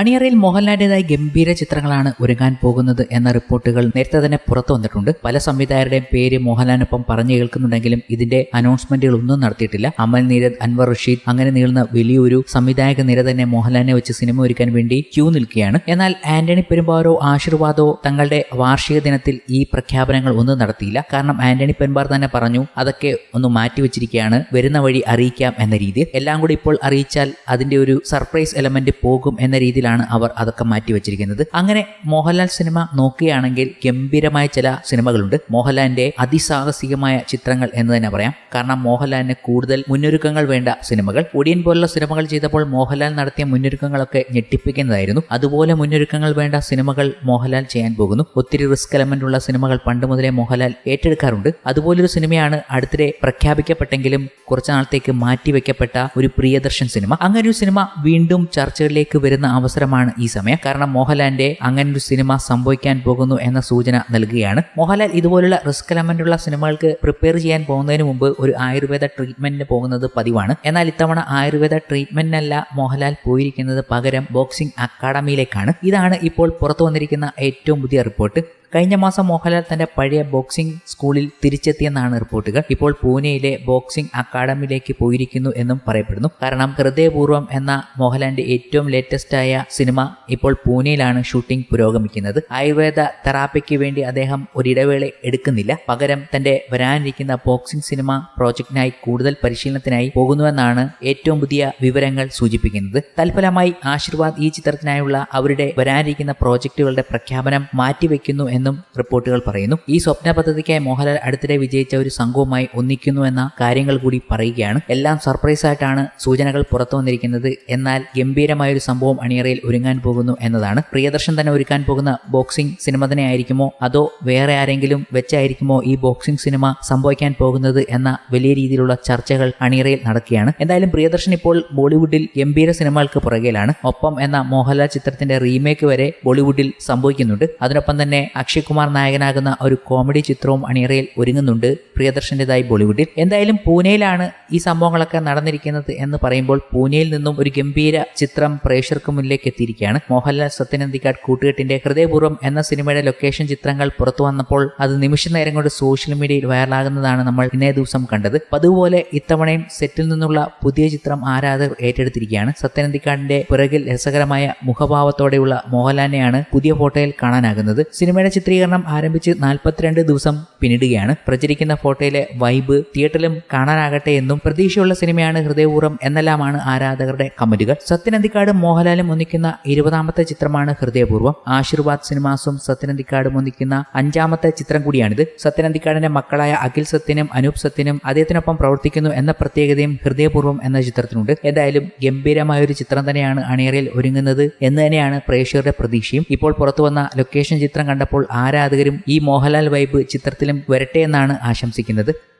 അണിയറയിൽ മോഹൻലാലിന്റേതായ ഗംഭീര ചിത്രങ്ങളാണ് ഒരുങ്ങാൻ പോകുന്നത് എന്ന റിപ്പോർട്ടുകൾ നേരത്തെ തന്നെ പുറത്തു വന്നിട്ടുണ്ട്. പല സംവിധായകരുടെയും പേര് മോഹൻലാലിനൊപ്പം പറഞ്ഞു കേൾക്കുന്നുണ്ടെങ്കിലും ഇതിന്റെ അനൗൺസ്മെന്റുകൾ ഒന്നും നടത്തിയിട്ടില്ല. അമൽ നീരദ് അൻവർ റഷീദ് അങ്ങനെ നീളുന്ന വലിയൊരു സംവിധായക നിര തന്നെ മോഹൻലാലിനെ വെച്ച് സിനിമ ഒരുക്കാൻ വേണ്ടി ക്യൂ നിൽക്കുകയാണ്. എന്നാൽ ആന്റണി പെരുമ്പാറോ ആശീർവാദോ തങ്ങളുടെ വാർഷിക ദിനത്തിൽ ഈ പ്രഖ്യാപനങ്ങൾ ഒന്നും നടത്തിയില്ല. കാരണം ആന്റണി പെരുമ്പാർ തന്നെ പറഞ്ഞു അതൊക്കെ ഒന്ന് മാറ്റിവെച്ചിരിക്കുകയാണ് വരുന്ന വഴി അറിയിക്കാം എന്ന രീതിയിൽ. എല്ലാം കൂടി ഇപ്പോൾ അറിയിച്ചാൽ അതിന്റെ ഒരു സർപ്രൈസ് എലമെന്റ് പോകും എന്ന രീതിയിലാണ് അവർ അതൊക്കെ മാറ്റി വെച്ചിരിക്കുന്നത് അങ്ങനെ മോഹൻലാൽ സിനിമ നോക്കുകയാണെങ്കിൽ ഗംഭീരമായ ചില സിനിമകളുണ്ട്. മോഹൻലാലിന്റെ അതിസാഹസികമായ ചിത്രങ്ങൾ എന്ന് തന്നെ പറയാം. കാരണം മോഹൻലാലിന് കൂടുതൽ മുന്നൊരുക്കങ്ങൾ വേണ്ട സിനിമകൾ. ഒടിയൻ പോലുള്ള സിനിമകൾ ചെയ്തപ്പോൾ മോഹൻലാൽ നടത്തിയ മുന്നൊരുക്കങ്ങളൊക്കെ ഞെട്ടിപ്പിക്കുന്നതായിരുന്നു. അതുപോലെ മുന്നൊരുക്കങ്ങൾ വേണ്ട സിനിമകൾ മോഹൻലാൽ ചെയ്യാൻ പോകുന്നു. ഒത്തിരി റിസ്ക് എലമെന്റ് ഉള്ള സിനിമകൾ പണ്ട് മുതലേ മോഹൻലാൽ ഏറ്റെടുക്കാറുണ്ട്. അതുപോലൊരു സിനിമയാണ് അടുത്തിടെ പ്രഖ്യാപിക്കപ്പെട്ടെങ്കിലും കുറച്ചു നാളത്തേക്ക് മാറ്റിവെക്കപ്പെട്ട ഒരു പ്രിയദർശൻ സിനിമ. അങ്ങനെ ഒരു സിനിമ വീണ്ടും ചർച്ചകളിലേക്ക് വരുന്ന അവസരമാണ് ഈ സമയം. കാരണം മോഹൻലാലിന്റെ അങ്ങനെ ഒരു സിനിമ സംഭവിക്കാൻ പോകുന്നു എന്ന സൂചന നൽകുകയാണ്. മോഹൻലാൽ ഇതുപോലുള്ള റിസ്ക് എലമെന്റ് ഉള്ള സിനിമകൾക്ക് പ്രിപ്പയർ ചെയ്യാൻ പോകുന്നതിന് മുമ്പ് ഒരു ആയുർവേദ ട്രീറ്റ്മെന്റിന് പോകുന്നത് പതിവാണ്. എന്നാൽ ഇത്തവണ ആയുർവേദ ട്രീറ്റ്മെന്റിനല്ല മോഹൻലാൽ പോയിരിക്കുന്നത് പകരം ബോക്സിംഗ് അക്കാഡമിയിലേക്കാണ് ഇതാണ് ഇപ്പോൾ പുറത്തു വന്നിരിക്കുന്ന ഏറ്റവും പുതിയ റിപ്പോർട്ട് കഴിഞ്ഞ മാസം മോഹൻലാൽ തന്റെ പഴയ ബോക്സിംഗ് സ്കൂളിൽ തിരിച്ചെത്തിയെന്നാണ് റിപ്പോർട്ടുകൾ. ഇപ്പോൾ പൂനെയിലെ ബോക്സിംഗ് അക്കാഡമിയിലേക്ക് പോയിരിക്കുന്നു എന്നും പറയപ്പെടുന്നു. കാരണം ഹൃദയപൂർവം എന്ന മോഹൻലാലിന്റെ ഏറ്റവും ലേറ്റസ്റ്റ് ആയ സിനിമ ഇപ്പോൾ പൂനെയിലാണ് ഷൂട്ടിംഗ് പുരോഗമിക്കുന്നത്. ആയുർവേദ തെറാപ്പിക്ക് വേണ്ടി അദ്ദേഹം ഒരിടവേള എടുക്കുന്നില്ല. പകരം തന്റെ വരാനിരിക്കുന്ന ബോക്സിംഗ് സിനിമ പ്രോജക്റ്റിനായി കൂടുതൽ പരിശീലനത്തിനായി പോകുന്നുവെന്നാണ് ഏറ്റവും പുതിയ വിവരങ്ങൾ സൂചിപ്പിക്കുന്നത്. തൽഫലമായി ആശീർവാദ് ഈ ചിത്രത്തിനായുള്ള അവരുടെ വരാനിരിക്കുന്ന പ്രോജക്റ്റുകളുടെ പ്രഖ്യാപനം മാറ്റിവെക്കുന്നു എന്നും റിപ്പോർട്ടുകൾ പറയുന്നു. ഈ സ്വപ്ന പദ്ധതിക്കായി മോഹൻലാൽ അടുത്തിടെ വിജയിച്ച ഒരു സംഘവുമായി ഒന്നിക്കുന്നു എന്ന കാര്യങ്ങൾ കൂടി പറയുകയാണ്. എല്ലാം സർപ്രൈസ് ആയിട്ടാണ് സൂചനകൾ പുറത്തു വന്നിരിക്കുന്നത്. എന്നാൽ ഗംഭീരമായ ഒരു സംഭവം അണിയറയിൽ ഒരുങ്ങാൻ പോകുന്നു എന്നതാണ്. പ്രിയദർശൻ തന്നെ ഒരുക്കാൻ പോകുന്ന ബോക്സിംഗ് സിനിമ തന്നെ ആയിരിക്കുമോ? അതോ വേറെ ആരെങ്കിലും വെച്ചായിരിക്കുമോ ഈ ബോക്സിംഗ് സിനിമ സംഭവിക്കാൻ പോകുന്നത് എന്ന വലിയ രീതിയിലുള്ള ചർച്ചകൾ അണിയറയിൽ നടക്കുകയാണ്. എന്തായാലും പ്രിയദർശൻ ഇപ്പോൾ ബോളിവുഡിൽ ഗംഭീര സിനിമകൾക്ക് പുറകിലാണ് ഒപ്പം എന്ന മോഹൻലാൽ ചിത്രത്തിന്റെ റീമേക്ക് വരെ ബോളിവുഡിൽ സംഭവിക്കുന്നുണ്ട്. അതിനൊപ്പം തന്നെ അക്ഷയ് കുമാർ നായകനാകുന്ന ഒരു കോമഡി ചിത്രവും അണിയറയിൽ ഒരുങ്ങുന്നുണ്ട് പ്രിയദർശന്റേതായി ബോളിവുഡിൽ. എന്തായാലും പൂനെയിലാണ് ഈ സംഭവങ്ങളൊക്കെ നടന്നിരിക്കുന്നത് എന്ന് പറയുമ്പോൾ പൂനെയിൽ നിന്നും ഒരു ഗംഭീര ചിത്രം പ്രേക്ഷകർക്ക് മുന്നിലേക്ക് എത്തിയിരിക്കുകയാണ്. മോഹൻലാൽ സത്യനന്ദിക്കാട് കൂട്ടുകെട്ടിന്റെ ഹൃദയപൂർവം എന്ന സിനിമയുടെ ലൊക്കേഷൻ ചിത്രങ്ങൾ പുറത്തു വന്നപ്പോൾ അത് നിമിഷ നേരം കൊണ്ട് സോഷ്യൽ മീഡിയയിൽ വൈറലാകുന്നതാണ് നമ്മൾ ഇന്നേ ദിവസം കണ്ടത്. അതുപോലെ ഇത്തവണയും സെറ്റിൽ നിന്നുള്ള പുതിയ ചിത്രം ആരാധകർ ഏറ്റെടുത്തിരിക്കുകയാണ്. സത്യനന്ദിക്കാടിന്റെ പിറകിൽ രസകരമായ മുഖഭാവത്തോടെയുള്ള മോഹൻലാലിനെയാണ് പുതിയ ഫോട്ടോയിൽ കാണാനാകുന്നത്. സിനിമയുടെ ചിത്രീകരണം ആരംഭിച്ച് നാൽപ്പത്തിരണ്ട് ദിവസം പിന്നിടുകയാണ്. പ്രചരിക്കുന്ന ഫോട്ടോയിലെ വൈബ് തിയേറ്ററിലും കാണാനാകട്ടെ എന്നും പ്രതീക്ഷയുള്ള സിനിമയാണ് ഹൃദയപൂർവം എന്നെല്ലാമാണ് ആരാധകരുടെ കമന്റുകൾ. സത്യനന്ദിക്കാടും മോഹൻലാലും ഒന്നിക്കുന്ന ഇരുപതാമത്തെ ചിത്രമാണ് ഹൃദയപൂർവം. ആശീർവാദ് സിനിമാസും സത്യനന്ദിക്കാടും ഒന്നിക്കുന്ന അഞ്ചാമത്തെ ചിത്രം കൂടിയാണിത്. സത്യനന്ദിക്കാടിന്റെ മക്കളായ അഖിൽ സത്യനും അനൂപ് സത്യനും അദ്ദേഹത്തിനൊപ്പം പ്രവർത്തിക്കുന്നു എന്ന പ്രത്യേകതയും ഹൃദയപൂർവം എന്ന ചിത്രത്തിനുണ്ട്. എന്തായാലും ഗംഭീരമായ ഒരു ചിത്രം തന്നെയാണ് അണിയറയിൽ ഒരുങ്ങുന്നത് എന്ന് തന്നെയാണ് പ്രേക്ഷകരുടെ പ്രതീക്ഷയും. ഇപ്പോൾ പുറത്തു വന്ന ലൊക്കേഷൻ ചിത്രം കണ്ടപ്പോൾ ആരാധകരും ഈ മോഹൻലാൽ വൈബ് ചിത്രത്തിലും വരട്ടെ എന്നാണ് ആശംസിക്കുന്നത്.